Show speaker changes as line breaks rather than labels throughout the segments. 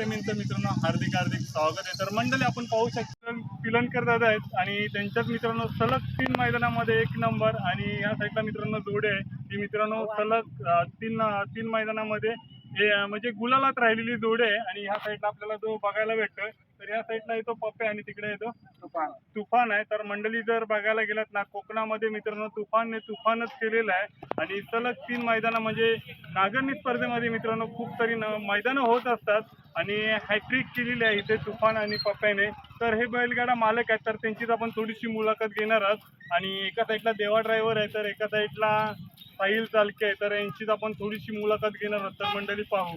बैलप्रेमींचं मित्रांनो हार्दिक हार्दिक स्वागत आहे. तर मंडळी आपण पाहू शकतो पिलनकर दादा आहेत आणि त्यांच्याच मित्रांनो सलग तीन मैदानामध्ये एक नंबर आणि या साईडला मित्रांनो जोडे आहे. ती मित्रांनो सलग तीन तीन मैदानामध्ये हे म्हणजे गुलालात राहिलेली जोडे आहे आणि ह्या साईडला आपल्याला जो बघायला भेटतोय तर या साईडला येतो पप्पे आणि तिकडे येतो तुफान. तुफान आहे तर मंडळी जर बघायला गेलात ना कोकणामध्ये मित्रांनो तुफानने तुफानच केलेलं आहे. आणि सलग तीन मैदानं म्हणजे नागरणी स्पर्धेमध्ये मित्रांनो खूप तरी न मैदानं होत असतात. आणि हॅट्रिक केलेली आहे इथे तुफान आणि पप्प्याने. तर हे बैलगाडा मालक आहेत तर त्यांचीच आपण थोडीशी मुलाखत घेणार आहोत. आणि एका साईडला देवा ड्रायव्हर आहे तर एका साईडला साहिल चालके आहे तर यांचीच आपण थोडीशी मुलाखत घेणार आहोत. तर मंडळी पाहू.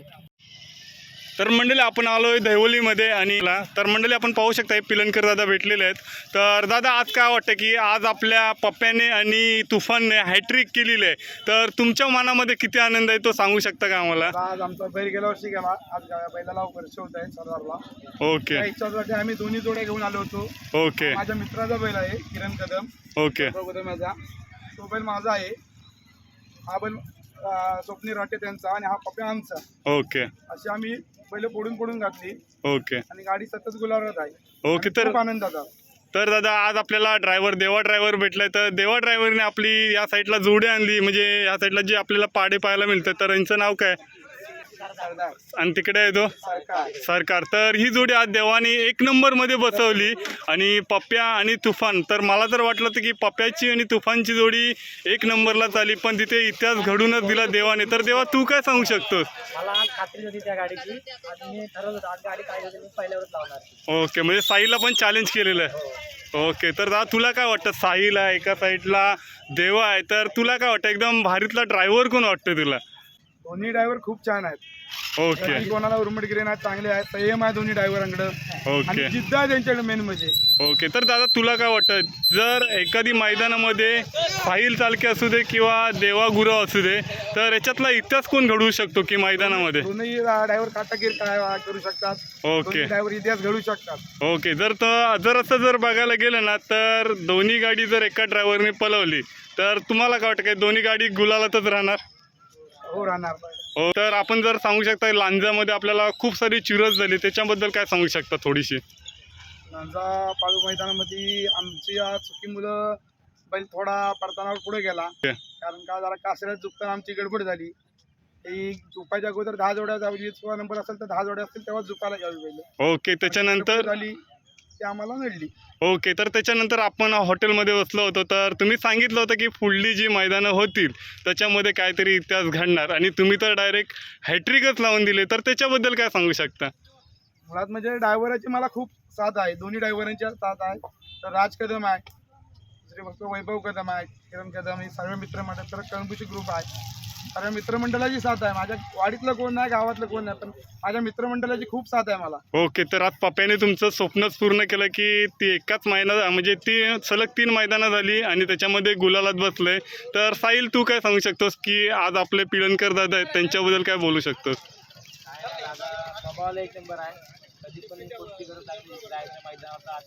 तर मंडळी आपण आलोय दहिवलीमध्ये आणि तर मंडळी आपण पाहू शकता हे पिलनकर दादा भेटलेले आहेत. तर दादा आज काय वाटतं की आज आपल्या पप्प्याने आणि तुफानने हॅट्रिक केलेली आहे. तर तुमच्या मनामध्ये किती आनंद आहे तो सांगू शकता का आम्हाला?
आज आमचा बैल गेल्या वर्षी गेला आज बैलाला वर्ष होत आहे सरदारला.
ओके.
इच्छासाठी आम्ही दोन्ही जोड्या घेऊन आलो होतो.
ओके.
माझ्या मित्राचा बैल आहे किरण कदम.
ओके.
कदम याचा तो बैल माझा आहे. हा बैल स्वप्नील राटे त्यांचा आणि हा पप्या आमचा.
ओके.
अशी आम्ही बैल पोडून पोडून घातली.
ओके.
आणि गाडी सतत गुलावरत आहे.
ओके तर
आनंद झाला.
तर दादा आज आपल्याला ड्रायव्हर देवा ड्रायव्हर भेटलाय. तर देवा ड्रायव्हरने आपली या साईडला जोडी आणली. म्हणजे या साईडला जे आपल्याला पाडे पाहायला मिळतात तर यांचं नाव काय? आणि तिकडे आहे तो?
सरकार.
तर ही जोडी आज देवाने एक नंबरमध्ये बसवली आणि पप्प्या आणि तुफान. तर मला तर वाटलं होतं की पप्प्याची आणि तुफानची जोडी एक नंबरला चाली पण तिथे इतिहास घडूनच दिला देवाने. तर देवा तू काय सांगू शकतोस? ओके म्हणजे साईला पण चॅलेंज केलेलं आहे. ओके तर दादा तुला काय वाटतं? साहिल आहे एका साईडला देवा आहे तर तुला काय वाटतं? एकदम भारीतला ड्रायव्हर कोण वाटतं तुला?
दोन्ही ड्रायव्हर खूप छान आहेत.
ओके.
कोणाला उर्मटगिरी नाही चांगले आहेत. संयम आहे दोन्ही ड्रायव्हरांकडे
ओके.
जिद्द आहे त्यांच्याकडे मेन म्हणजे.
ओके. तर दादा तुला काय वाटतं? जर एखादी मैदानामध्ये साहिल चालके असू दे किंवा देवा गुरव असू दे तर याच्यातला इतिहास कोण घडवू शकतो की मैदानामध्ये?
दोन्ही ड्रायव्हर काटाकीर काय करू शकतात?
ओके.
ड्रायव्हर इतिहास घडू शकतात.
ओके. जर तर जर असं जर बघायला गेलं ना तर दोन्ही गाडी जर एका ड्रायव्हरने पलवली तर तुम्हाला काय वाटतं? काय दोन्ही गाडी गुलालातच राहणार?
हो राहणार
हो तर आपण जर सांगू शकता लांजामध्ये आपल्याला खूप सारी चिरस झाली त्याच्याबद्दल काय सांगू शकता थोडीशी?
माझा पाळू मैदानामध्ये आमची आज चुकी मुलं बैल थोडा पडताना पुढे गेला. कारण का जरा कासऱ्यात चुकताना आमची गडबड झाली. झुपायच्या अगोदर दहा जोड्या जावी नंबर असेल तर दहा जोड्या असतील तेव्हा झुकायला घ्यावी बैल.
ओके त्याच्यानंतर?
झाली. ती आम्हाला नडली
ओके तर त्याच्यानंतर आपण हॉटेलमध्ये बसलो होतो तर तुम्ही सांगितलं होतं की पुढली जी मैदानं होतील त्याच्यामध्ये काहीतरी इतिहास घडणार आणि तुम्ही तर डायरेक्ट हॅट्रिकच लावून दिले तर त्याच्याबद्दल काय सांगू शकता?
मुळात म्हणजे ड्रायव्हराची मला खूप साथ आहे दोन्ही ड्रायव्हरांची साथ आहे. तर राज कदम आहे दुसरी गोष्ट वैभव कदम आहे किरण कदम हे सर्व मित्रमंडळ तर कळंबूची ग्रुप आहे. सर्व मित्रमंडळाची साथ आहे. माझ्या वाडीतलं कोण नाही गावातलं कोण नाही पण माझ्या मित्रमंडळाची खूप साथ आहे मला.
ओके तर आज पप्याने तुमचं स्वप्नच पूर्ण केलं की ती एकाच मैदान म्हणजे ती सलग तीन मैदानं झाली आणि त्याच्यामध्ये गुलालात बसले तर साहिल तू काय सांगू शकतोस की आज आपले पिळणकर दादा आहेत त्यांच्याबद्दल काय बोलू शकतोस?
एक नंबर आहे. कधी पण कोणती गरज लागली जायच्या मैदानावर आज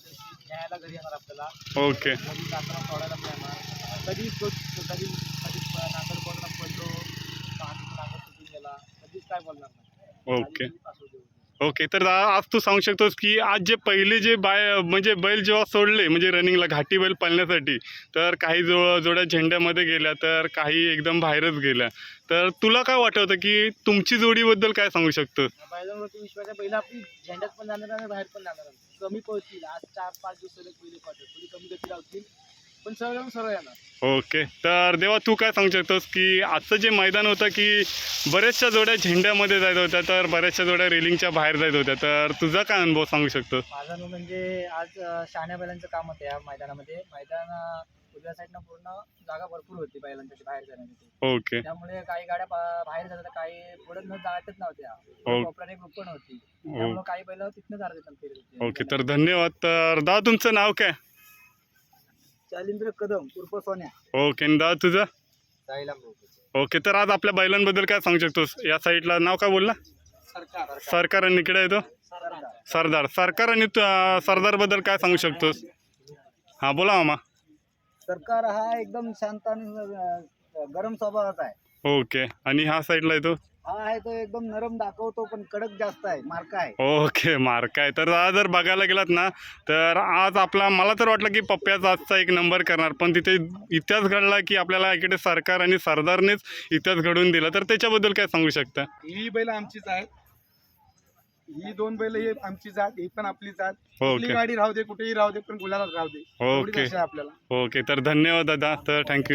न्यायला घरी येणार आपल्याला.
ओके.
कधी कधी कधी कधी नागर कोणाला पडलो पाणी नागर सुटून गेला कधीच काय बोलणार नाही.
ओके. ओके तर आज तू सांगू शकतोस की आज जे पहिले जे बाय म्हणजे बैल जेव्हा सोडले म्हणजे रनिंगला घाटी बैल पाळण्यासाठी तर काही जो जोड्या झेंड्यामध्ये गेल्या तर काही एकदम बाहेरच गेल्या. तर तुला काय वाटत होतं की तुमची जोडीबद्दल काय सांगू शकतो
बैल आपली झेंड्यात पण जाणार आणि बाहेर पण जाणार. कमी पळतील. आज चार पाच दिवस पहिले कमी गती लावतील. पण सरळ जाऊन सरळ येणार.
ओके. तर देवा तू काय सांगू शकतोस की आजचं जे मैदान होतं की बऱ्याचशा जोड्या झेंड्यामध्ये जायत होत्या तर बऱ्याचशा जोड्या रेलिंगच्या बाहेर जायत होत्या तर तुझा काय अनुभव सांगू शकतोस?
माझा अनुभव म्हणजे आज अ, शहाण्या बैलांचं काम होतं या मैदानामध्ये. मैदान अ, उजव्या साईडनं पूर्ण जागा भरपूर होती बैलांसाठी बाहेर जाण्यासाठी.
ओके.
त्यामुळे काही गाड्या बा- बाहेर जातात काही पुढे न जातच. नव्हत्या. ग्रुप पण होती. त्यामुळे काही बैल तिथनं जात होते.
ओके. तर धन्यवाद. तर दादा तुमचं नाव काय?
शालिंद्र कदम उर्फ सोन्या.
ओके आणि दादा तुझं? ओके तर आज आपल्या बैलांबद्दल काय सांगू शकतोस? या साईडला नाव काय बोलला?
सरकार.
सरकार आणि इकडे येतो? सरदार. सरकार आणि तू- अं, सरदारबद्दल काय सांगू शकतोस? हां बोला मामा.
सरकार हा एकदम शांत आणि अ, गरम स्वभावाचा आहे.
ओके. आणि ह्या साईडला येतो
हा आहे तो एकदम नरम दाखवतो पण कडक जास्त आहे मार्का आहे.
ओके मार्क आहे. तर आज जर बघायला गेलात ना तर आज आपला मला तर वाटलं की पप्प्याचा आजचा एक नंबर करणार पण तिथे इतिहास घडला की आपल्याला इकडे सरकार आणि सरदारनेच इतिहास घडवून दिला. तर त्याच्याबद्दल काय सांगू शकता?
ही बैल आमचीच आहे ही दोन बैल ही आमची जात ही पण आपली जात. कुठली
ओके.
गाडी राहू दे कुठेही राहू दे पण गुलालात राहू दे. एवढीच
ओके.
आशा आहे आपल्याला.
ओके. तर धन्यवाद दादा. तर थँक्यू